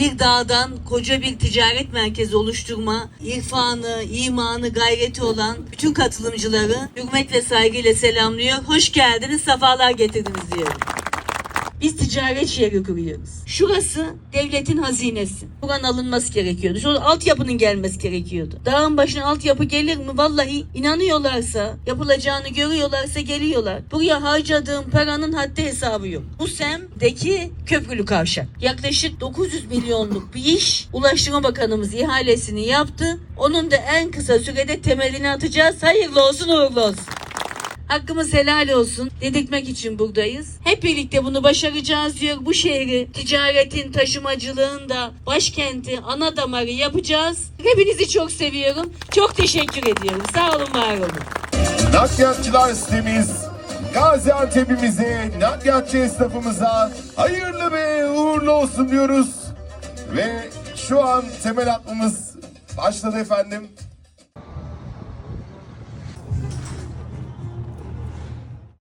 bir dağdan koca bir ticaret merkezi oluşturma, irfanı, imanı, gayreti olan bütün katılımcıları hürmet ve saygıyla selamlıyor. Hoş geldiniz, sefalar getirdiniz diyorum. Biz ticaret kuruyoruz. Şurası devletin hazinesi. Buranın alınması gerekiyordu. Şurada altyapının gelmesi gerekiyordu. Dağın başına altyapı gelir mi? Vallahi inanıyorlarsa, yapılacağını görüyorlarsa geliyorlar. Buraya harcadığım paranın haddi hesabı yok. Bu semdeki köprülü kavşak. Yaklaşık 900 milyonluk bir iş. Ulaştırma Bakanımız ihalesini yaptı. Onun da en kısa sürede temelini atacağız. Hayırlı olsun, uğurlu olsun. Hakkımız helal olsun dedirtmek için buradayız. Hep birlikte bunu başaracağız diyor. Bu şehri ticaretin, taşımacılığın da başkenti, ana damarı yapacağız. Hepinizi çok seviyorum. Çok teşekkür ediyorum. Sağ olun, var olun. Nakliyatçılar sitemiz Gaziantep'imize, nakliyatçı esnafımıza hayırlı ve uğurlu olsun diyoruz. Ve şu an temel atmamız başladı efendim.